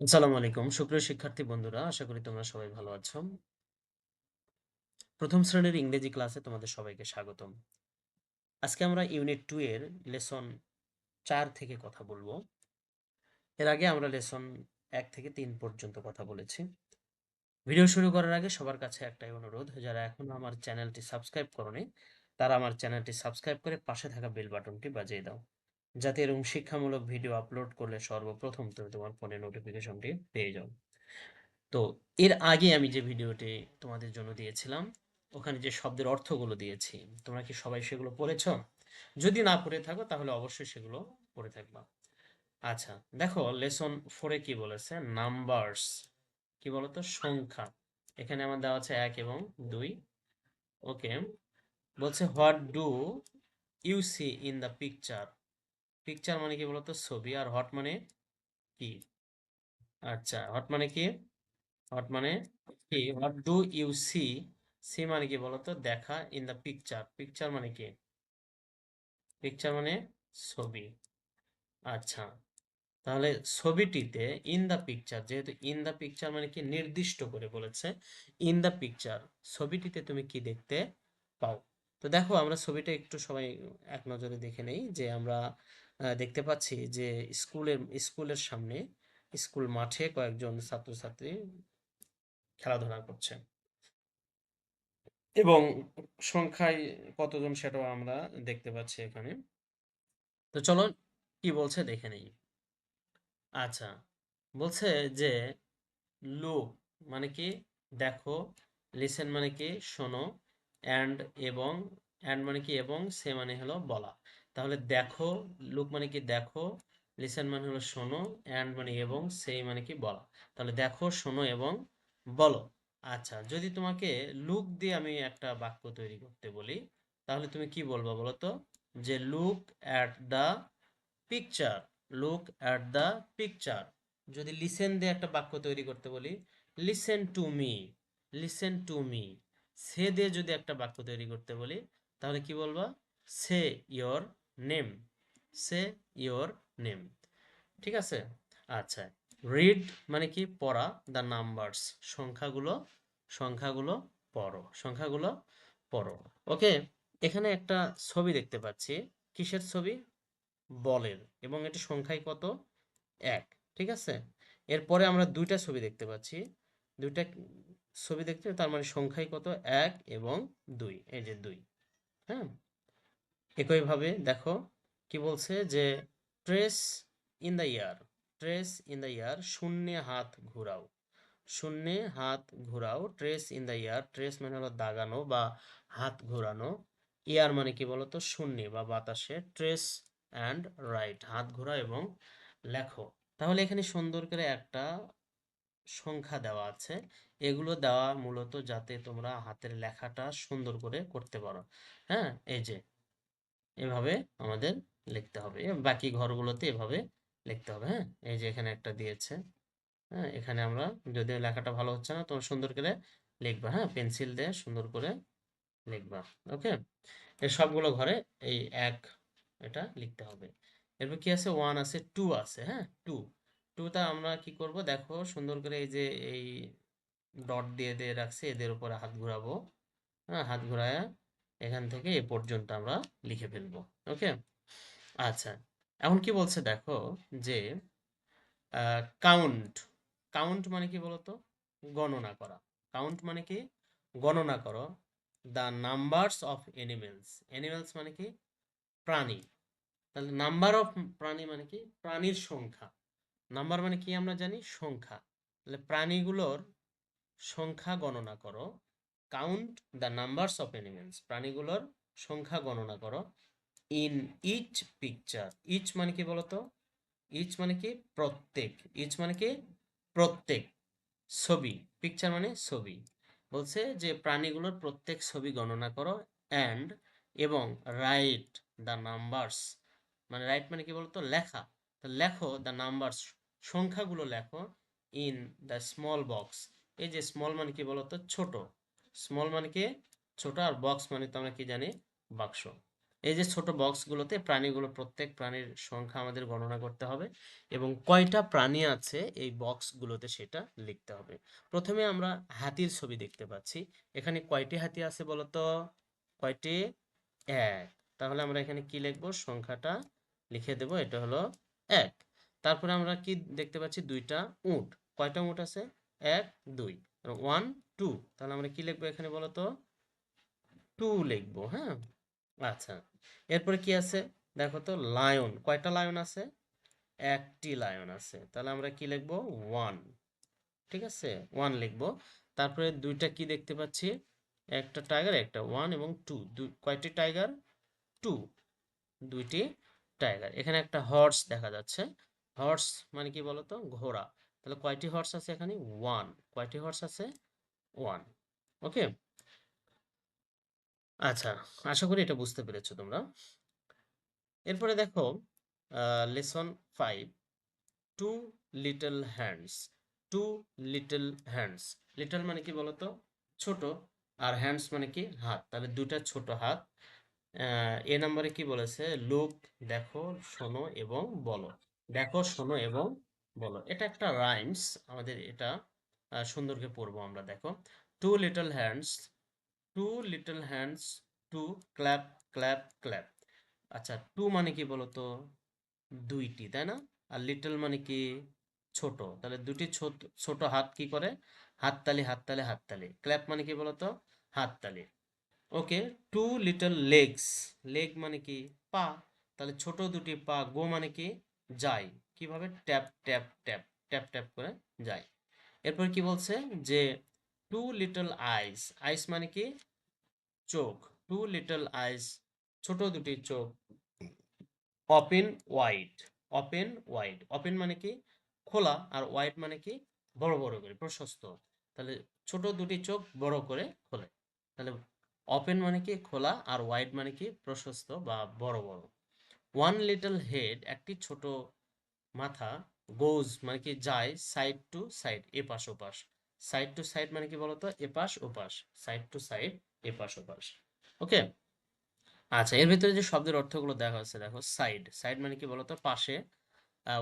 আসসালামু আলাইকুম। সুপ্রিয় শিক্ষার্থী বন্ধুরা, আশা করি তোমরা সবাই ভালো আছো। প্রথম শ্রেণির ইংরেজি ক্লাসে তোমাদের সবাইকে স্বাগতম। আজকে আমরা ইউনিট টু এর লেসন চার থেকে কথা বলব। এর আগে আমরা লেসন এক থেকে তিন পর্যন্ত কথা বলেছি। ভিডিও শুরু করার আগে সবার কাছে একটাই অনুরোধ, যারা এখনও আমার চ্যানেলটি সাবস্ক্রাইব করনি, তারা আমার চ্যানেলটি সাবস্ক্রাইব করে পাশে থাকা বেল বাটনটি বাজিয়ে দাও। যাতে এরকম শিক্ষামূলক ভিডিও আপলোড করলে সর্বপ্রথম তুমি তোমার ফোনে নোটিফিকেশনটি পেয়ে যাও। তো এর আগে আমি যে ভিডিওটি তোমাদের জন্য দিয়েছিলাম, ওখানে যে শব্দের অর্থগুলো দিয়েছি, তোমরা কি সবাই সেগুলো পড়েছো? যদি না পড়ে থাকো, তাহলে অবশ্যই সেগুলো পড়ে থাকবা। আচ্ছা দেখো লেসন ফোরে কি বলেছে? নাম্বারস কি বলতো? সংখ্যা। এখানে আমার দেওয়া আছে এক এবং দুই। ওকে বলছে what do you see in the picture picture মানে কি বলতো? ছবি। আর হট মানে কি? আচ্ছা হট মানে কি? হট মানে কি? What do you see see মানে কি বলতো? দেখা ইন দ্য পিকচার পিকচার মানে কি? পিকচার মানে ছবি। আচ্ছা তাহলে ছবিটিতে ইন দ্য পিকচার যেহেতু ইন দ্য পিকচার মানে কি? নির্দিষ্ট করে বলেছে। ইন দ্য পিকচার ছবিটিতে তুমি কি দেখতে পাও? তো দেখো, আমরা ছবিটা একটু সবাই এক নজরে দেখে নেই যে আমরা দেখতে পাচ্ছি যে স্কুলের স্কুলের সামনে স্কুল মাঠে কয়েকজন ছাত্রছাত্রী খেলাধুলা করছে। এবং সংখ্যায় কতজন সেটাও আমরা দেখতে পাচ্ছি এখানে। তো চলো কি বলছে দেখে নেই। আচ্ছা বলছে যে লুক মানে কি? দেখো লিসেন মানে কি? শোনো অ্যান্ড এবং অ্যান্ড মানে কি? এবং, সে মানে হলো বলা। তাহলে দেখো লুক মানে কি দেখো লিসেন মানে হলো শোনো অ্যান্ড মানে এবং সেই মানে কি বলা। তাহলে দেখো, শোনো এবং বলো। আচ্ছা যদি তোমাকে লুক দিয়ে আমি একটা বাক্য তৈরি করতে বলি, তাহলে তুমি কি বলব বলো তো? যে look at the picture look at the picture যদি লিসেন দিয়ে একটা বাক্য তৈরি করতে বলি listen to me listen to me say দিয়ে যদি একটা বাক্য তৈরি করতে বলি, তাহলে কি বলবা? Say your name. Say your name. ঠিক আছে? আচ্ছা রিড মানে কি? পড়া দ্য নাম্বারস সংখ্যাগুলো সংখ্যাগুলো পড়ো সংখ্যাগুলো পড়ো। ওকে? এখানে একটা ছবি দেখতে পাচ্ছি। কিসের ছবি? বলের। এবং এটি সংখ্যায় কত? এক। ঠিক আছে? এরপরে আমরা দুইটা ছবি দেখতে পাচ্ছি। দুইটা ছবি দেখতে, তার মানে সংখ্যায় কত? এক এবং দুই। এই যে দুই। হ্যাঁ? একইভাবে দেখো কি বলছে যে trace in the air, trace in the air, শূন্যে হাত ঘুরাও, শূন্যে হাত ঘুরাও, trace in the air, trace মানে হলো দাগানো বা হাত ঘোরানো, ইয়ার মানে কি বলতো? শূন্যে বা বাতাসে, ট্রেস অ্যান্ড রাইট, হাত ঘোরা এবং লেখো। তাহলে এখানে সুন্দর করে একটা সংখ্যা দেওয়া আছে, এগুলো দেওয়া মূলত যাতে তোমরা হাতের লেখাটা সুন্দর করে করতে পারো। হ্যাঁ এই যে এভাবে আমাদের লিখতে হবে। বাকি ঘরগুলোতে এভাবে লিখতে হবে হ্যাঁ? এই যে এখানে একটা দিয়েছে হ্যাঁ? এখানে আমরা যদিও লেখাটা ভালো হচ্ছে না তোমরা সুন্দর করে লিখবা হ্যাঁ? পেন্সিল দিয়ে সুন্দর করে লিখবা, ওকে? এই সবগুলো ঘরে এই এক এটা লিখতে হবে। এরপর কি আছে? ওয়ান আছে, টু আছে হ্যাঁ? টু। টুটা আমরা কি করব? দেখো, সুন্দর করে এই যে এই ডট দিয়ে দিয়ে রাখছে, এদের উপরে হাত ঘোরাবো হ্যাঁ? হাত ঘোরায় এখান থেকে এ পর্যন্ত আমরা লিখে ফেলব ওকে আচ্ছা এখন কি বলছে দেখো যে কাউন্ট কাউন্ট মানে কি বলতো? গণনা করা। কাউন্ট মানে কি? গণনা করো। The numbers of animals animals মানে কি? প্রাণী। তাহলে নাম্বার অফ প্রাণী মানে কি? প্রাণীর সংখ্যা। নাম্বার মানে কি আমরা জানি? সংখ্যা। তাহলে প্রাণীগুলোর সংখ্যা গণনা করো। Count the numbers of animals প্রাণীগুলোর সংখ্যা গণনা করো। ইন ইচ পিকচার ইচ মানে কি বলতো? ইচ মানে কি? প্রত্যেক। ইচ মানে কি? প্রত্যেক ছবি। পিকচার মানে ছবি। বলছে যে প্রাণীগুলোর প্রত্যেক ছবি গণনা করো অ্যান্ড এবং রাইট দ্য নাম্বারস মানে রাইট মানে কি বলতো? লেখা। তো লেখো দ্য নাম্বারস সংখ্যাগুলো লেখো ইন দ্য স্মল বক্স এই যে স্মল মানে কি বলতো? ছোট। স্মল মানে কি? ছোট আর বক্স মানে তো আমরা কি জানি? বাক্স। এই যে ছোট বক্সগুলোতে প্রাণীগুলো, প্রত্যেক প্রাণীর সংখ্যা আমাদের গণনা করতে হবে এবং কয়টা প্রাণী আছে এই বক্সগুলোতে সেটা লিখতে হবে। প্রথমে আমরা হাতির ছবি দেখতে পাচ্ছি। এখানে কয়টি হাতি আছে বলতো? কয়টি? এক। তাহলে আমরা এখানে কি লিখব? সংখ্যাটা লিখে দেব, এটা হলো এক। তারপরে আমরা কি দেখতে পাচ্ছি? দুইটা উট। কয়টা উট আছে? এক, দুই। ওয়ান টু তাহলে আমরা কি লিখব এখানে বলতো? টু লিখব হ্যাঁ? আচ্ছা এরপরে কি আছে? দেখো তো লায়ন কয়টা লায়ন আছে? একটি লায়ন আছে, তাহলে আমরা কি লিখব? ওয়ান ঠিক আছে? ওয়ান লিখব, তারপরে দুইটা কি দেখতে পাচ্ছি? একটা টাইগার একটা ওয়ান এবং টু কয়টি টাইগার টু দুইটি টাইগার এখানে একটা হর্স দেখা যাচ্ছে হর্স মানে কি বলতো? ঘোড়া তাহলে কয়টি হর্স আছে এখানে? ওয়ান কয়টি হর্স আছে? ওয়ান ওকে আচ্ছা আশা করি এটা বুঝতে পেরেছ তোমরা। এরপরে দেখো lesson five two little hands two little hands little মানে কি বলতো? ছোট। আর হ্যান্ডস মানে কি? হাত। তাহলে দুটা ছোট হাত। এ নম্বরে কি বলেছে? লুক দেখো, শোনো এবং বলো। দেখো, শোনো এবং বলো, এটা একটা রাইমস আমাদের এটা সুন্দরকে পড়ব আমরা, দেখো। Two little hands two little hands to clap clap clap আচ্ছা টু মানে কি বলতো? দুইটি, তাই না? আর লিটল মানে কি? ছোট। তাহলে দুটি ছোট ছোট হাত কি করে? হাততালি হাততালি হাততালি। ক্ল্যাপ মানে কি বলো বলতো? হাততালি। Okay two little legs leg মানে কি? পা। তাহলে ছোট দুটি পা, গো মানে কি? যায়। কীভাবে tap tap tap tap tap করে যায়। এরপর কি বলছে যে টু লিটল আইস আইস মানে কি? চোখ। টু লিটল আইস ছোট দুটি চোখ। Open wide open wide open মানে কি? খোলা আর ওয়াইড মানে কি? বড় বড় করে, প্রশস্ত। তাহলে ছোট দুটি চোখ বড় করে খোলে। তাহলে ওপেন মানে কি? খোলা আর ওয়াইড মানে কি? প্রশস্ত বা বড় বড়। ওয়ান লিটল হেড একটি ছোট মাথা গোজ মানে কি যায় সাইড টু সাইড এপাশ ওপাশ। সাইড টু সাইড মানে কি বলতো? এপাশ ওপাশ। সাইড টু সাইড এপাশ ওপাশ। ওকে আচ্ছা এর ভিতরে যে শব্দের অর্থগুলো দেখা হচ্ছে, দেখো সাইড সাইড মানে কি বলতো? পাশে।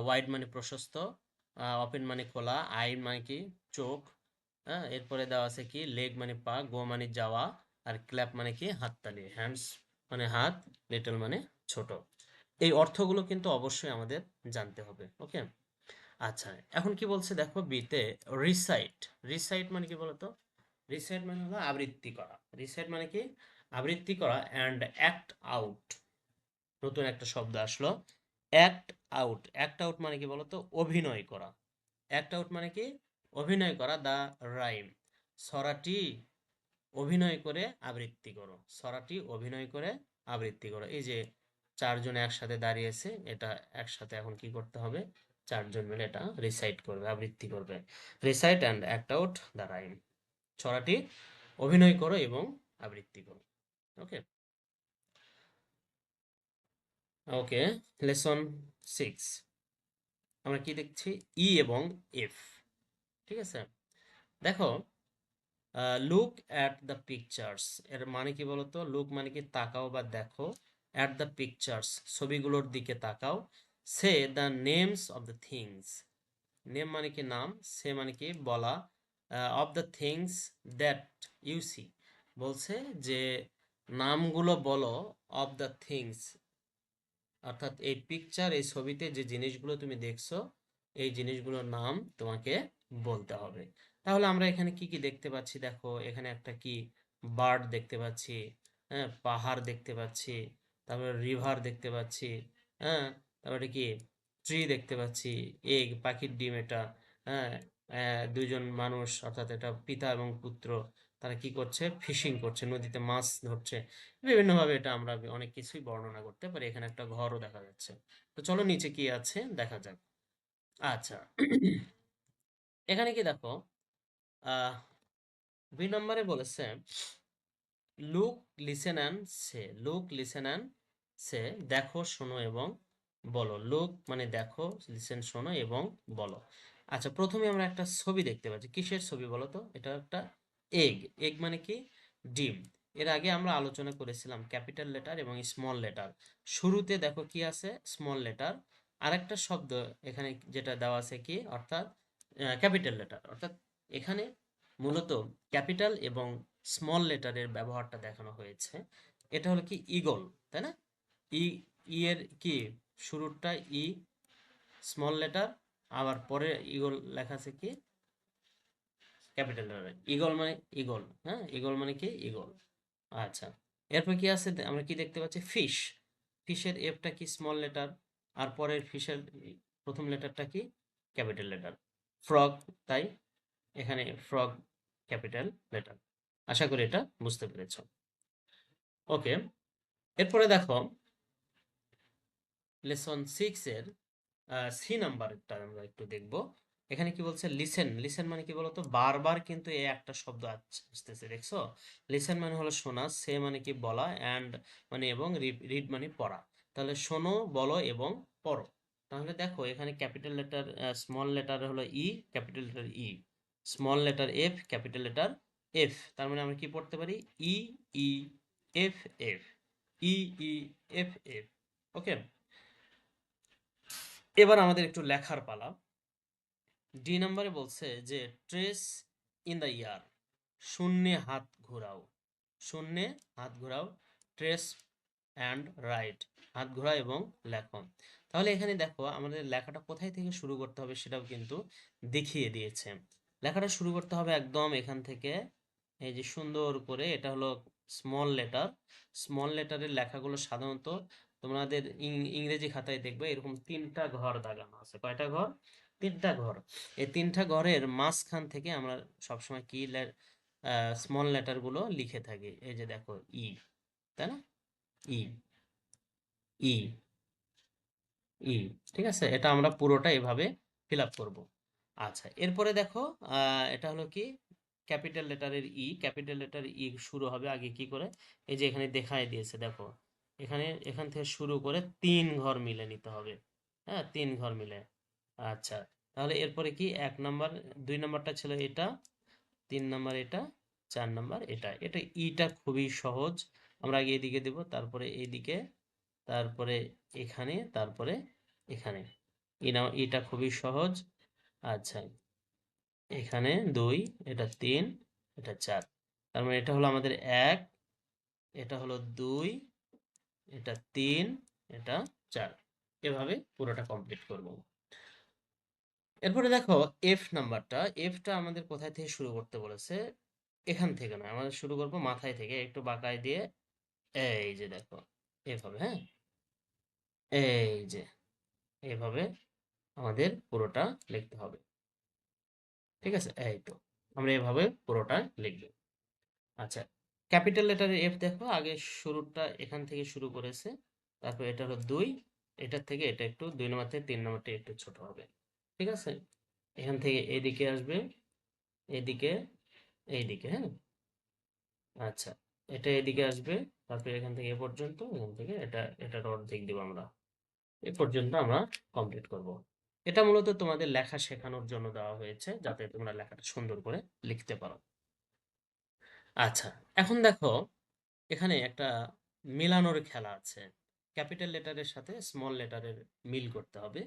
ওয়াইড মানে প্রশস্ত। ওপেন মানে খোলা। আই মানে কি? চোখ। হ্যাঁ এরপরে দেওয়া আছে কি? লেগ মানে পা। গো মানে যাওয়া। আর ক্ল্যাপ মানে কি? হাততালি। হ্যান্ডস মানে হাত লিটল মানে ছোট। এই অর্থগুলো কিন্তু অবশ্যই আমাদের জানতে হবে ওকে আচ্ছা এখন কি বলছে দেখো বিতে রিসাইট রিসাইট মানে কি বলতো? রিসাইট মানে হলো আবৃত্তি করা রিসাইট মানে কি? আবৃত্তি করা অ্যান্ড অ্যাক্ট আউট নতুন একটা শব্দ আসলো অ্যাক্ট আউট অ্যাক্ট আউট মানে কি বলতো? অভিনয় করা অ্যাক্ট আউট মানে কি? অভিনয় করা দা রাইম সরাটি অভিনয় করে আবৃত্তি করো সরাটি অভিনয় করে আবৃত্তি করো, এই যে চারজন একসাথে দাঁড়িয়েছে, এটা একসাথে এখন কি করতে হবে? চারজন মিলে এটা রিসাইট করবে, আবৃত্তি করবে। Recite and act out the rhyme ছড়াটি অভিনয় করো এবং আবৃত্তি করো। ওকে ওকে লেসন সিক্স আমরা কি দেখছি? ই এবং এফ ঠিক আছে? দেখো লুক অ্যাট দ্য পিকচার্স এর মানে কি বলতো? লুক মানে কি তাকাও বা দেখো। অ্যাট দ্য পিকচার্স ছবিগুলোর দিকে তাকাও say the names of the things name মানে কি নাম? সে মানে কি? বলা of the things that you see বলছে যে নামগুলো বলো অফ দ্য থিংস অর্থাৎ এই পিকচার এই ছবিতে যে জিনিসগুলো তুমি দেখছ, এই জিনিসগুলোর নাম তোমাকে বলতে হবে। তাহলে আমরা এখানে কি কি দেখতে পাচ্ছি? দেখো, এখানে একটা কি? বার্ড দেখতে পাচ্ছি হ্যাঁ পাহাড় দেখতে পাচ্ছি তারপরে রিভার দেখতে পাচ্ছি হ্যাঁ? তারপরে কি? ট্রি দেখতে পাচ্ছি এগ পাখির ডিম এটা হ্যাঁ? আহ, দুইজন মানুষ অর্থাৎ এটা পিতা এবং পুত্র তারা কি করছে? ফিশিং করছে নদীতে মাছ ধরছে। বিভিন্নভাবে এটা আমরা অনেক কিছুই বর্ণনা করতে পারি। এখানে একটা ঘরও দেখা যাচ্ছে। তো চলো নিচে কি আছে? দেখা যাক। আচ্ছা। এখানে কি দেখো? আহ দুই নম্বরে বলেছে look listen say look listen say দেখো, শোনো এবং বলো। লুক মানে দেখো লিসেন শোনো এবং বলো। আচ্ছা প্রথমে আমরা একটা ছবি দেখতে পাচ্ছি। কিসের ছবি বলো তো? এটা একটা এগ এগ মানে কি? ডিম। এর আগে আমরা আলোচনা করেছিলাম ক্যাপিটাল লেটার এবং স্মল লেটার শুরুতে দেখো কি আছে? স্মল লেটার আরেকটা শব্দ এখানে যেটা দেওয়া আছে কি? অর্থাৎ ক্যাপিটাল লেটার অর্থাৎ এখানে মূলত ক্যাপিটাল এবং স্মল লেটারের ব্যবহারটা দেখানো হয়েছে। এটা হলো কি ইগল তাই না? ই ই এর কি? শুরুটা ই স্মল লেটার আবার পরে ইগল লেখা আছে কি? ক্যাপিটাল লেটার ইগল মানে ইগল হ্যাঁ? ইগল মানে কি? ইগল আচ্ছা এরপর কি আছে? আমরা কি দেখতে পাচ্ছি? ফিশ ফিশের এফটা কি স্মল লেটার আর পরের ফিশের প্রথম লেটারটা কি? ক্যাপিটাল লেটার ফ্রগ তাই? এখানে ফ্রগ ক্যাপিটাল লেটার আশা করি এটা বুঝতে পেরেছ। ওকে, এরপরে দেখো, লেসন সিক্স এর সি নাম্বারটা আমরা একটু দেখব। এখানে কি বলছে? লিসেন লিসেন মানে কি বলতো? বারবার কিন্তু এই একটা শব্দ আসতেছে, দেখছ? লিসেন মানে হলো শোনা, সে মানে কি বলা অ্যান্ড মানে এবং রিড মানে পড়া। তাহলে শোনো, বলো এবং পড়ো। তাহলে দেখো, এখানে ক্যাপিটাল লেটার স্মল লেটার হলো E capital letter E small letter F capital letter F তার মানে আমরা কি পড়তে পারি? E E F F E E F F okay এবার আমাদের একটু লেখার পালা। ডি নাম্বারে বলছে যে ট্রেস ইন দ্য ইয়ার শূন্যে হাত ঘোরাও, শূন্যে হাত ঘোরাও ট্রেস অ্যান্ড রাইট হাত ঘোরা এবং লেখো। তাহলে এখানে দেখো, আমাদের লেখাটা কোথায় থেকে শুরু করতে হবে সেটাও কিন্তু দেখিয়ে দিয়েছে। লেখাটা শুরু করতে হবে একদম এখান থেকে এই যে সুন্দর করে এটা হলো স্মল লেটার স্মল লেটারের লেখাগুলো সাধারণত তোমাদের ইংরেজি খাতায় দেখবে এরকম তিনটা ঘর দাগানো আছে। কয়টা ঘর? তিনটা ঘর। এই তিনটা ঘরের মাঝখান থেকে আমরা সবসময় কি স্মল লেটারগুলো লিখে থাকি। এই যে দেখো ই, তাই না? ই ই ই, ঠিক আছে? এটা আমরা পুরোটা এভাবে ফিল আপ করব। আচ্ছা এরপরে দেখো এটা হলো কি? ক্যাপিটাল লেটারের ই, ক্যাপিটাল লেটার ই শুরু হবে আগে কি করে? এই যে এখানে দেখাই দিয়েছে, দেখো। এখানে, এখান থেকে শুরু করে তিন ঘর মিলে নিতে হবে। হ্যাঁ তিন ঘর মিলে। আচ্ছা তাহলে এরপরে কি? এক নাম্বার, দুই নাম্বারটা ছিল এটা, তিন নাম্বার এটা, চার নাম্বার এটা। এটা ইটা খুবই সহজ। আমরা আগে এদিকে দেব, তারপরে এইদিকে, তারপরে এখানে তারপরে এখানে। ই না এটা খুবই সহজ। আচ্ছা এখানে দুই, এটা তিন, এটা চার। তার মানে এটা হলো আমাদের এক, এটা হলো দুই, এটা তিন, এটা চার। এভাবে পুরোটা কমপ্লিট করব। এরপরে দেখো এফ নাম্বারটা এফটা আমাদের কোথায় থেকে শুরু করতে বলেছে? এখান থেকে নয় আমাদের শুরু করব মাথায় থেকে, একটু বাঁকায় দিয়ে। এই যে দেখো, এভাবে হ্যাঁ? এই যে এইভাবে আমাদের পুরোটা লিখতে হবে। ঠিক আছে? এই তো, আমরা এভাবে পুরোটা লিখব। আচ্ছা ক্যাপিটাল লেটারের এফ দেখো, আগে শুরুটা এখান থেকে শুরু করেছে, তারপর এটা হলো দুই, এটার থেকে এটা একটু, দুই নম্বর থেকে তিন নম্বরটা একটু ছোট হবে, ঠিক আছে? এখান থেকে এদিকে আসবে, এদিকে, এইদিকে হ্যাঁ? আচ্ছা এটা এদিকে আসবে, তারপর এখান থেকে এ পর্যন্ত, এখান থেকে এটা এটার অর্ধেক দিব আমরা, এ পর্যন্ত আমরা কমপ্লিট করব। এটা মূলত তোমাদের লেখা শেখানোর জন্য দেওয়া হয়েছে, যাতে তোমরা লেখাটা সুন্দর করে লিখতে পারো। আচ্ছা এখন দেখো, এখানে একটা মিলানোর খেলা আছে। ক্যাপিটাল লেটারের সাথে স্মল লেটারের মিল করতে হবে।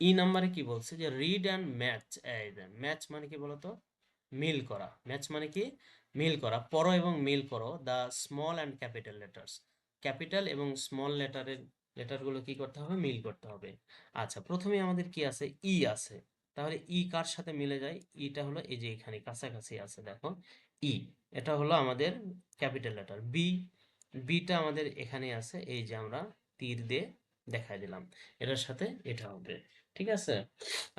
ই নাম্বারে কি বলছে যে রিড অ্যান্ড ম্যাচ ম্যাচ মানে কি বলতো? মিল করা। ম্যাচ মানে কি? মিল করা। পড়ো এবং মিল করো the small and capital letters capital এবং স্মল লেটারের লেটারগুলো কি করতে হবে? মিল করতে হবে। আচ্ছা প্রথমে আমাদের কি আছে? ই আছে। তাহলে ই কার সাথে মিলে যায়? ইটা হলো এই যে এখানে কাছাকাছি আছে, দেখো। ই এটা হলো আমাদের ক্যাপিটাল লেটার বি বিটা আমাদের এখানে আছে, এই যে আমরা তীর দিয়ে দেখাই দিলাম। এটার সাথে এটা হবে, ঠিক আছে?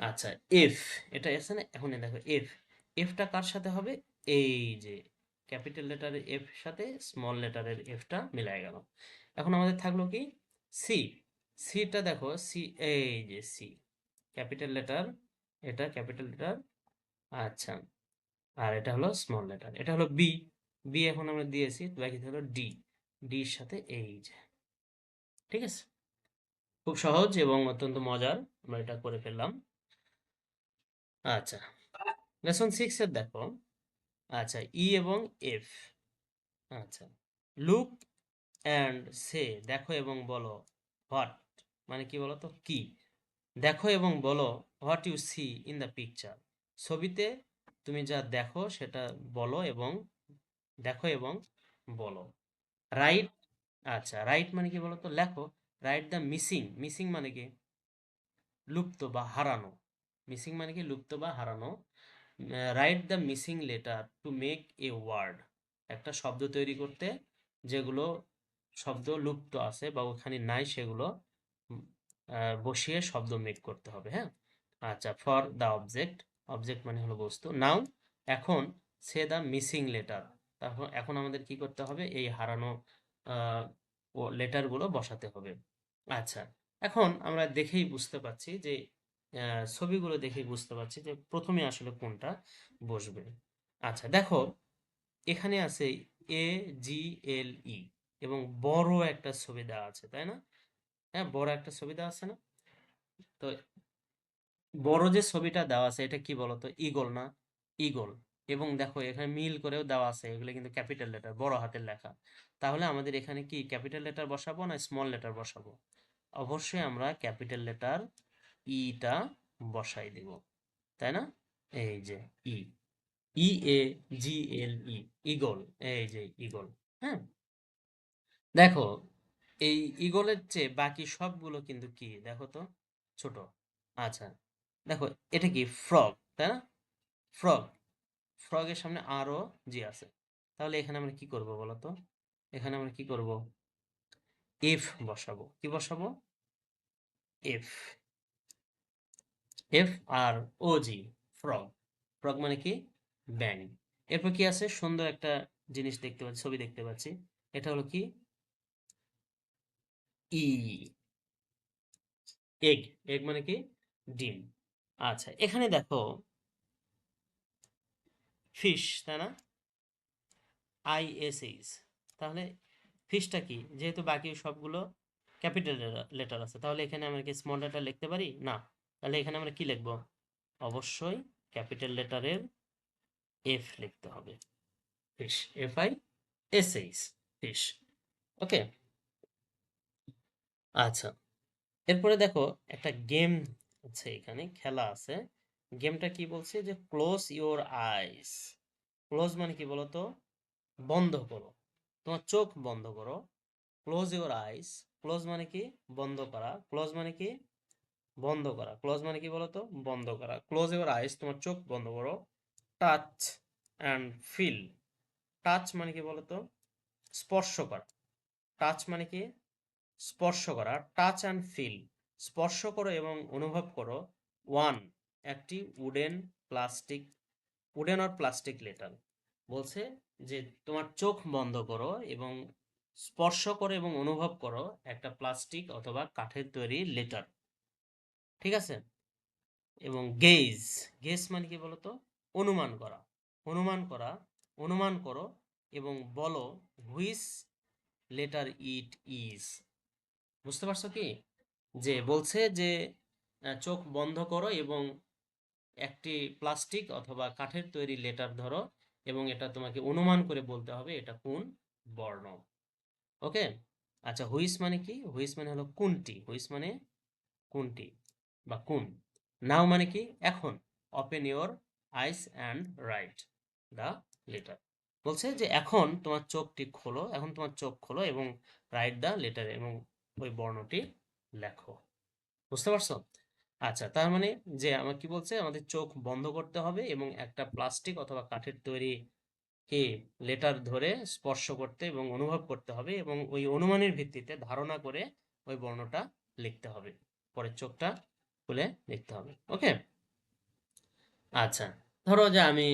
আচ্ছা এফ এটা আছে না? এখন দেখো এফ এফটা কার সাথে হবে? এই যে ক্যাপিটাল লেটারের এফ সাথে স্মল লেটারের এফটা মিলাই গেল। এখন আমাদের থাকল কি? সি সিটা দেখো সি এই যে সি ক্যাপিটাল লেটার এটা ক্যাপিটাল লেটার আচ্ছা আর এটা হলো স্মল লেটার এটা হলো বি বি এখন আমরা দিয়েছি, বাকি হলো ডি ডির সাথে এই যে, ঠিক আছে? খুব সহজ এবং অত্যন্ত মজার, আমরা এটা করে ফেললাম আচ্ছা লেসন সিক্স এর দেখো আচ্ছা ই এবং এফ আচ্ছা লুক অ্যান্ড সে, দেখো এবং বলো হোয়াট মানে কি বলো তো কি? দেখো এবং বলো what you see in the picture ছবিতে তুমি যা দেখো সেটা বলো এবং দেখো এবং বলো। রাইট আচ্ছা রাইট মানে কি বলো তো লেখো। রাইট দ্য মিসিং মিসিং মানে কি? লুপ্ত বা হারানো। মিসিং মানে কি? লুপ্ত বা হারানো। Write the missing letter to make a word একটা শব্দ তৈরি করতে যেগুলো শব্দ লুপ্ত আছে বা ওখানে নাই সেগুলো বসিয়ে শব্দ মেক করতে হবে হ্যাঁ? আচ্ছা ফর দ্য অবজেক্ট অবজেক্ট মানে হলো বস্তু। নাও এখন সে দ্য মিসিং লেটার তারপর এখন আমাদের কি করতে হবে? এই হারানো লেটারগুলো বসাতে হবে। আচ্ছা এখন আমরা দেখেই বুঝতে পারছি যে ছবিগুলো দেখেই বুঝতে পারছি যে প্রথমে আসলে কোনটা বসবে। আচ্ছা দেখো, এখানে আছে এ জি এল ই এবং বড় একটা দেওয়া আছে, তাই না? হ্যাঁ বড় একটা দেওয়া আছে না? তো বড় যে ছবিটা দেওয়া আছে, এটা কি বলতো? ইগল না? ইগল এবং দেখো, এখানে মিল করেও দেওয়া আছে, এগুলো কিন্তু ক্যাপিটাল লেটার, বড় হাতের লেখা। তাহলে আমাদের এখানে কি ক্যাপিটাল লেটার বসাবো না স্মল লেটার বসাবো? অবশ্যই আমরা ক্যাপিটাল লেটার ইটা বসাই দেব, তাই না? এই যে ই। ই এ জি এল ই ইগল এই যে ইগল হ্যাঁ? দেখো, এই ইগলের চেয়ে বাকি সবগুলো কিন্তু কি? দেখো তো, ছোট। আচ্ছা দেখো, এটা কি ফ্রগ, তাই না? ফ্রগ, ফ্রগের সামনে আরও জি আছে। তাহলে এখানে আমরা কি করব বলো তো? এখানে আমরা কি করব? এফ বসাবো। কি বসাবো? F F R O G, frog. Frog মানে কি? ব্যাং এরপর কি আছে? সুন্দর একটা জিনিস দেখতে পাচ্ছি, ছবি দেখতে পাচ্ছি। এটা হলো কি? ই। এগ এগ মানে কি? ডিম। আচ্ছা এখানে দেখো ফিশ, তাই না? I S H. তাহলে ফিশটা কি? যেহেতু বাকি সবগুলো ক্যাপিটাল লেটার আছে, তাহলে এখানে আমরা কি স্মল লেটার লিখতে পারি? না। তাহলে এখানে আমরা কি লিখব? অবশ্যই ক্যাপিটাল লেটারের এফ লিখতে হবে। Fish, F I S H, fish. Okay? আচ্ছা। এরপরে দেখো, একটা গেম আছে এখানে, খেলা আছে। গেমটা কি বলছে যে ক্লোজ ইওর আইস ক্লোজ মানে কি বলতো? বন্ধ করো। তোমার চোখ বন্ধ করো। ক্লোজ ইওর আইস ক্লোজ মানে কি? বন্ধ করা। ক্লোজ মানে কি? বন্ধ করা। ক্লোজ মানে কি বলতো? বন্ধ করা। ক্লোজ ইওর আইস তোমার চোখ বন্ধ করো। টাচ অ্যান্ড ফিল টাচ মানে কি বলতো? স্পর্শ করা। টাচ মানে কি? স্পর্শ করা টাচ অ্যান্ড ফিল স্পর্শ করো এবং অনুভব করো ওয়ান একটি উডেন প্লাস্টিক উডেন আর প্লাস্টিক লেটার। বলছে যে তোমার চোখ বন্ধ করো এবং স্পর্শ করো এবং অনুভব করো একটা প্লাস্টিক অথবা কাঠের তৈরি লেটার। ঠিক আছে? এবং গেজ গেজ মানে কি বলতো? অনুমান করা। অনুমান করা, অনুমান করো এবং বলো হুইস লেটার ইট ইজ বুঝতে পারছ কি? যে বলছে যে চোখ বন্ধ করো এবং একটি প্লাস্টিক অথবা কাঠের তৈরি লেটার ধরো এবং এটা তোমাকে অনুমান করে বলতে হবে এটা কোন বর্ণ। ওকে? আচ্ছা হুইস মানে কি? হুইস মানে হলো কোনটি? হুইস মানে কোনটি বা কোন? নাও মানে কি? এখন, open your eyes and write the letter. বলছে যে এখন তোমার চোখটি খোলো, এখন তোমার চোখ খোলো এবং রাইট দ্য লেটার এবং ওই বর্ণটি লেখো। বুঝতে পারছ? আচ্ছা তার মানে যে আমার কি বলছে? আমাদের চোখ বন্ধ করতে হবে এবং একটা প্লাস্টিক অথবা কাঠের তৈরি কি লেটার ধরে স্পর্শ করতে এবং অনুভব করতে হবে এবং ওই অনুমানের ভিত্তিতে ধারণা করে ওই বর্ণটা লিখতে হবে। পরে চোখটা খুলে লিখতে হবে। ওকে? আচ্ছা ধরো যে আমি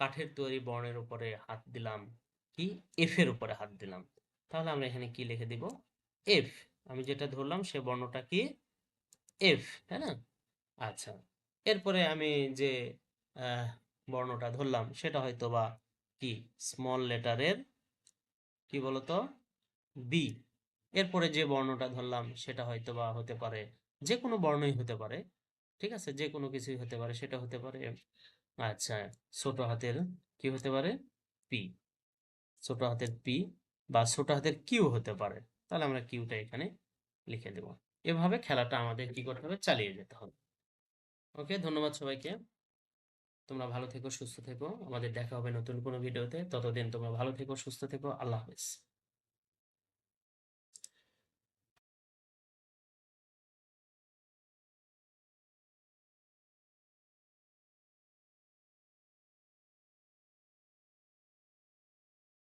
কাঠের তৈরি বর্ণের উপরে হাত দিলাম কি? এফ এর উপরে হাত দিলাম। তাহলে আমরা এখানে কি লিখে দিব? এফ আমি যেটা ধরলাম সে বর্ণটা কি এফ তাই না? আচ্ছা এরপরে আমি যে বর্ণটা ধরলাম সেটা হয়তো বা কি স্মল লেটারের কি বলতো? বি এরপরে যে বর্ণটা ধরলাম সেটা হয়তো বা হতে পারে যে কোনো বর্ণই হতে পারে, ঠিক আছে? যে কোনো কিছুই হতে পারে, সেটা হতে পারে আচ্ছা ছোট হাতের কি হতে পারে? পি ছোট হাতের পি বা ছোট হাতের কিউ হতে পারে। তাহলে আমরা কিউটা এখানে লিখে দেব। এভাবে খেলাটা আমাদের কি করতে হবে? চালিয়ে যেতে হবে। ওকে, ধন্যবাদ সবাইকে। তোমরা ভালো থেকো, সুস্থ থেকো। আমাদের দেখা হবে নতুন কোনো ভিডিওতে ততদিন তোমরা ভালো থেকো, সুস্থ থেকো। আল্লাহ হাফেজ।